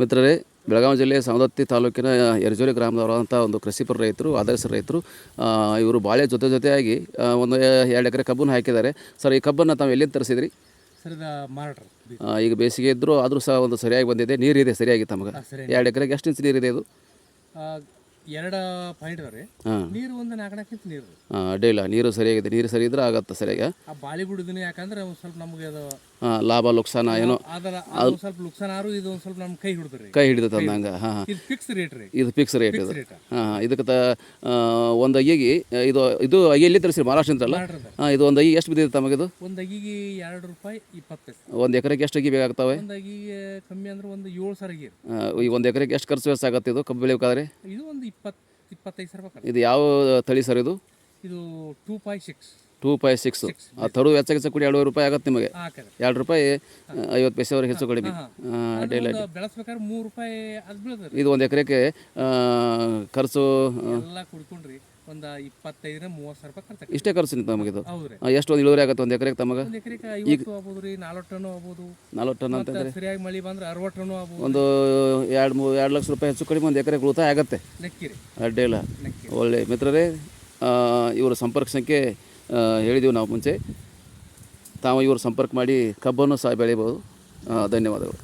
ಮಿತ್ರರೇ ಬೆಳಗಾವಿ ಜಿಲ್ಲೆ ಸವದತ್ತಿ ತಾಲೂಕಿನ ಯರಜೋಲಿ ಗ್ರಾಮದವರಾದಂಥ ಒಂದು ಕೃಷಿಪರ ರೈತರು ಆದರ್ಶ ರೈತರು ಇವರು ಬಾಳೆ ಜೊತೆ ಜೊತೆಯಾಗಿ ಒಂದು ಎರಡು ಎಕರೆ ಕಬ್ಬನ್ನು ಹಾಕಿದ್ದಾರೆ. ಸರ್ ಈ ಕಬ್ಬನ್ನು ತಾವು ಎಲ್ಲಿಂದ ತರಿಸಿದ್ರಿ? ಈಗ ಬೇಸಿಗೆ ಇದ್ದರೂ ಆದರೂ ಸಹ ಒಂದು ಸರಿಯಾಗಿ ಬಂದಿದೆ. ನೀರಿದೆ ಸರಿಯಾಗಿ ತಮಗೆ? ಎರಡು ಎಕರೆಗೆ ಎಷ್ಟು ಇಂಚ್ ನೀರಿದೆ ಇದು? ಎರಡು ಪಾಯಿಂಟ್ ಅದಾವೆ ರೀ. ನೀರು ಒಂದು ನಾಲ್ಕು ನಾಲ್ಕು ಇಂಚ್ ನೀರು. ಹಾಂ ಅಡ್ಡಿಲ್ಲ ನೀರು ಸರಿಯಾಗಿದೆ. ನೀರು ಸರಿ ಇದ್ರೆ ಆಗತ್ತೆ ಸರಿಯಾಗಿ. ಆ ಬಾಳಿ ಬಿಡುದಿನ ಯಾಕಂದ್ರೆ ಸ್ವಲ್ಪ ನಮಗೆ ಅದು ಲಾಭ ಲುಕ್ಸಾನ ಏನೋ. ಅದು ಸ್ವಲ್ಪ ಲುಕ್ಸಾನ ಆರು ಇದು ಒಂದು ಸ್ವಲ್ಪ ನಮ್ಮ ಕೈ ಹಿಡಿದ್ರಿ. ಕೈ ಹಿಡಿದ ಅಂದಂಗೆ. ಹಾಂ ಹಾಂ. ಇದು ಫಿಕ್ಸ್ ರೇಟ್ ರೀ. ಇದು ಫಿಕ್ಸ್ ರೇಟ್ ಇದು. ಹಾಂ ಇದಕ್ಕೆ ತ ಒಂದು ಅಯ್ಯಿಗೆ ಇದು ಇದು ಅಯ್ಯಲ್ಲಿ ತರಿಸಿ ಮಹಾರಾಷ್ಟ್ರ ಅಂತಲ್ಲ. ಹಾಂ ಇದು ಒಂದು ಅಯ್ಯಿ ಎಷ್ಟು ಬಿದ್ದಿದೆ ಇದು ಒಂದು ಅಗಿಗೆ ಎರಡು ರೂಪಾಯಿ ಇಪ್ಪತ್ತು ಒಂದು ಎಕರೆಗೆ ಎಷ್ಟು ಅಗಿ ಬೇಕಾಗ್ತವೆ? ಒಂದು ಅಗಿಗೆ ಕಮ್ಮಿ ಅಂದ್ರೆ ಒಂದು ಏಳು ಸಾವಿರ ಅಗಿ ಈ ಒಂದು ಎಕರೆಗೆ ಎಷ್ಟು ಖರ್ಚು ಆಗುತ್ತೆ ಇದು? ಕಬ್ಬು ಬೆಳಿಬೇಕಾದ್ರೆ ಇದು ಒಂದು ಇಪ್ಪತ್ತು ಇಪ್ಪತ್ತೈದು ಸಾವಿರ ಇದು ಯಾವ ತಳಿ ಸರ್ ಇದು? ಇದು two pi six. Two pi six ಆ ತರು ವೆಚ್ಚ ಹೆಚ್ಚು ಕೂಡಿ ಎರಡೂವರೆ ರೂಪಾಯಿ ಆಗುತ್ತೆ ನಿಮಗೆ. ಎರಡು ರೂಪಾಯಿ ಐವತ್ತು ಪೈಸೆವರೆಗೆ ಹೆಚ್ಚು ಕಡಿಮೆ ಡೈಲಿ ಬೆಳೆಸ್ಬೇಕಾದ್ರೆ ಮೂರು ರೂಪಾಯಿ ಅದು ಬೀಳ್ತದೆ ಇದು ಒಂದು ಎಕರೆಗೆ ಖರ್ಚು ಎಲ್ಲ ಕುಡ್ಕೊಂಡ್ರಿ ಒಂದು ಇಪ್ಪತ್ತೈದರಿಂದ ಮೂವತ್ತು ಸಾವಿರ ರೂಪಾಯಿ ಖರ್ಚು ಇಷ್ಟೇ ಖರ್ಚು ನಿಂತು ನಮಗಿದು. ಎಷ್ಟು ಒಂದು ಇಳುವರಿ ಆಗುತ್ತೆ ಒಂದು ಎಕರೆಗೆ ತಮಗೆ? ಒಂದು ಎಕರೆಗೆ ಐವತ್ತು ಆಗ್ಬೋದು ರೀ ನಲ್ವತ್ತು ಟನ್ನು ಆಗ್ಬೋದು. ನಲ್ವತ್ತು ಟನ್ ಅಂತಂದ್ರೆ ಸರಿಯಾಗಿ ಮಳೆ ಬಂದ್ರೆ ಅರವತ್ತು ಟನ್ ಆಗ್ಬೋದು ಒಂದು ಎರಡು ಮೂರು ಎರಡು ಲಕ್ಷ ರೂಪಾಯಿ ಹೆಚ್ಚು ಕಡಿಮೆ ಒಂದು ಎಕರೆಗೆ ಉಳಿತಾಯ ಆಗುತ್ತೆ. ನೆಕ್ಕಿ ರೀ. ಅಡ್ಡಿಲ್ಲ ಒಳ್ಳೆ ಮಿತ್ರರೇ ಇವರ ಸಂಪರ್ಕ ಸಂಖ್ಯೆ ಹೇಳಿದೆವು ನಾವು ಮುಂಚೆ. ತಾವು ಇವರು ಸಂಪರ್ಕ ಮಾಡಿ ಕಬ್ಬನ್ನು ಸಹ ಬೆಳಿಬೋದು ಆ, ಧನ್ಯವಾದಗಳು.